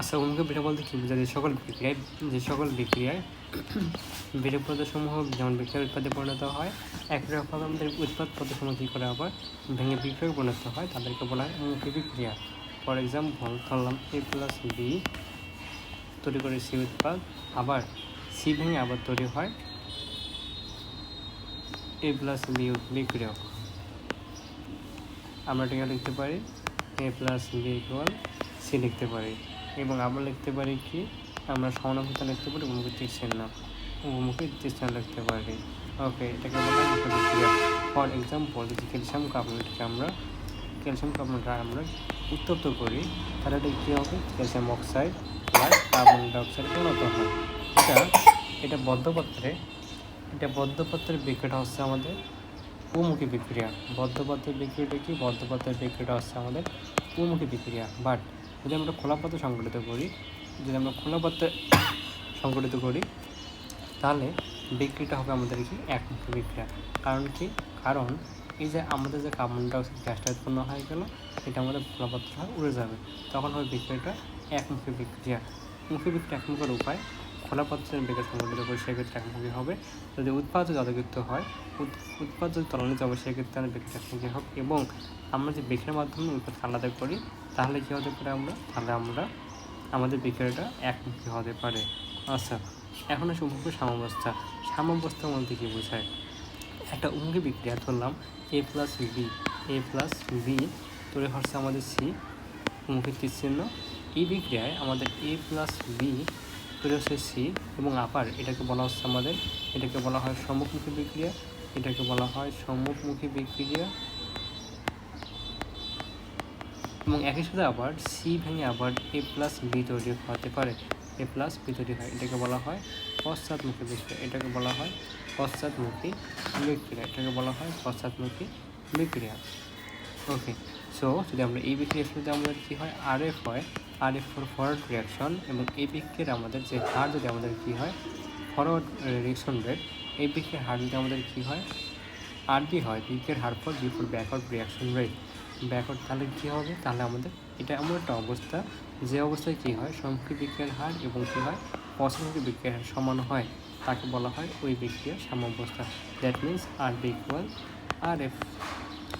আচ্ছা উন্মুখী বিটা বলতে কি বোঝায়? যে সকল বিক্রিয়ায় যে সকল বিক্রিয়ায় বিরোধ পদার্থসমূহ যেমন বিক্রিয়ার উৎপাদে পরিণত হয় এক রকম আমাদের উৎপাদ পদার্থসমূহ কী করে আবার ভেঙে বিক্রিয়ায় পরিণত হয়, তাদেরকে বলা হয় উন্মুখী বিক্রিয়া। ফর এক্সাম্পল ধরলাম এ প্লাস বি তৈরি করে সি উৎপাদ, আবার সি ভেঙে আবার তৈরি হয় এ প্লাস বি বিক্রিয়ক। আমরা এটাকে লিখতে পারি A plus B equal C লিখতে পারি। এবং আমরা লিখতে পারি কি? আমরা সমানুভূতা লিখতে পারি তীর চিহ্ন তীর চিহ্ন লিখতে পারি। ওকে এটাকে বলা ফর এক্সাম্পল যদি ক্যালসিয়াম কার্বনেটকে আমরা, ক্যালসিয়াম কার্বনেটটা আমরা উত্তপ্ত করি, তাহলে এটা কী হবে? Calcium oxide plus carbon dioxide পরিণত হয়। এটা এটা বদ্ধপত্রে, এটা বদ্ধপত্রের বিক্রিয়াটা হচ্ছে আমাদের উমুখী বিক্রিয়া। বদ্ধপত্রের বিক্রিয়াটা কি? বদ্ধপত্রের বিক্রিয়াটা হচ্ছে আমাদের উমুখী বিক্রিয়া। বাট যদি আমরা খোলা পাত্র সংগঠিত করি, যদি আমরা খোলা পাত্রে সংগঠিত করি, তাহলে বিক্রিটা হবে আমাদের কি? একমুখী বিক্রিয়া। কারণ কি? কারণ এই যে আমাদের যে কার্বন ডাইঅক্সাইড গ্যাসটা উৎপন্ন হয়ে গেল, এটা আমাদের খোলা পাত্র উড়ে যাবে। তখন হবে বিক্রিয়াটা একমুখী বিক্রিয়া। মুখী বিক্রিয়া একমুখের উপায়, খোলা পাত্রের বেগে সংগঠিত করে, সেক্ষেত্রে একমুখী হবে? যদি উৎপাদ জলযুক্ত হয়, উৎ- উৎপাদ যদি তরণিত হবে, সেক্ষেত্রে আমাদের বিক্রিয়া একমুখী হবে? এবং আমরা যে বিক্রিয়ার মাধ্যমে উৎপাদ আলাদা করি তাহলে কী হতে পারে আমরা? তাহলে আমরা আমাদের বিক্রিয়াটা একমুখী হতে পারে। আচ্ছা এখন আসে উন্মুখী সাম্যাবস্থা। সাম্যাবস্থার মধ্যে কী বোঝায়? একটা উন্মুখী বিক্রিয়া ধরলাম A plus B A plus B তৈরি হচ্ছে আমাদের সি উন্মুখী তীর চিহ্ন এই বিক্রিয়ায় আমাদের এ প্লাস বি তৈরি হচ্ছে সি এবং আপার এটাকে বলা হচ্ছে আমাদের, এটাকে বলা হয় সম্মুখমুখী বিক্রিয়া, এটাকে বলা হয় সম্মুখমুখী বিক্রিয়া। এবং একই সাথে আবার সি ভেঙে আবার এ প্লাস বি তৈরি হতে পারে। এ প্লাস বি তৈরি হয়, এটাকে বলা হয় পশ্চাৎমুখী বিক্রিয়া। এটাকে বলা হয় পশ্চাৎমুখী বিক্রিয়া। এটাকে বলা হয় পশ্চাৎমুখী বিক্রিয়া। ওকে সো যদি আমরা এই বিক্রিয়ার আমাদের কী হয়? আর এফ হয়। R F for forward reaction এবং এই বিক্রিয়ার আমাদের যে হার যদি আমাদের কী হয়? ফরওয়ার্ড রিয়াকশন রেট এই বিক্রিয়ার হার যদি আমাদের কী হয়? আর বি হয়। বিক্রিয়ার হার for B for backward reaction rate backward তাহলে কী হবে? তাহলে আমাদের এটা এমন একটা অবস্থা, যে অবস্থায় কী হয়? সম্মুখী বিক্রিয়ার হার এবং কী হয়? পশ্চিমমুখী বিক্রিয়ার হার সমান হয়, তাকে বলা হয় ওই বিক্রিয়ার সাম্যাবস্থা। That means R B equal R F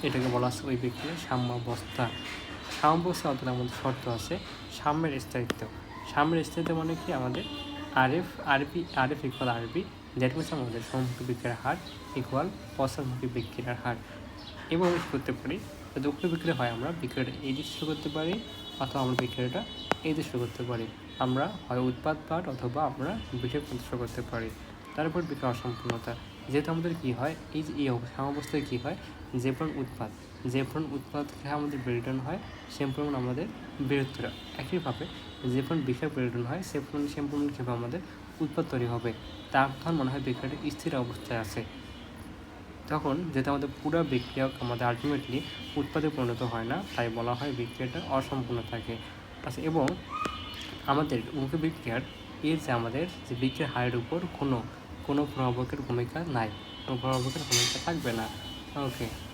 এটাকে বলা হচ্ছে ওই বিক্রিয়ার সাম্যাবস্থা। সাম্যাবস্থা অর্থাৎ আমাদের শর্ত আছে সাম্যের স্থায়িত্ব। সাম্যের স্থায়িত্ব মানে কি? আমাদের R F R B R F equal R B that means আমাদের সম্মুখী বিক্রিয়ার হার ইকুয়াল পশ্চাৎমুখী বিক্রিয়ার হার। এবং করতে পারি? উক্ত বিক্রিয়া হয় আমরা বিক্রিয়াটা এই দিকে শুরু করতে পারি অথবা আমরা বিক্রিয়াটা এই দিকে শুরু করতে পারি। আমরা হয় উৎপাদ পাঠ অথবা আমরা বিষয় প্রদর্শন করতে পারি। তারপর বিক্রিয়া অসম্পূর্ণতা যেহেতু আমাদের কী হয়, এই যে এই অবস্থায় কী হয়, যে পরিমাণ উৎপাদ, যে পরিমাণ উৎপাদ খেয়ে আমাদের বেরিটন হয় সে পরিমাণ আমাদের বৃহত্তর একইভাবে যে পরিমাণ বিষয় বেরিটন হয়, সে পরিমাণ সে পরিমাণ কীভাবে আমাদের উৎপাদ তৈরি হবে, তার তখন মনে হয় বিক্রিয়াটা স্থির অবস্থায় আছে। তখন যেহেতু আমাদের পুরো বিক্রিয়া আমাদের আলটিমেটলি উৎপাদে পরিণত হয় না, তাই বলা হয় বিক্রিয়াটা অসম্পূর্ণ থাকে। আচ্ছা এবং আমাদের মুখে বিক্রিয়ার এর যে আমাদের যে বিক্রিয়ার হারের উপর কোনো কোনো প্রভাবকের ভূমিকা নাই। কোনো প্রভাবকের ভূমিকা থাকবে না। ওকে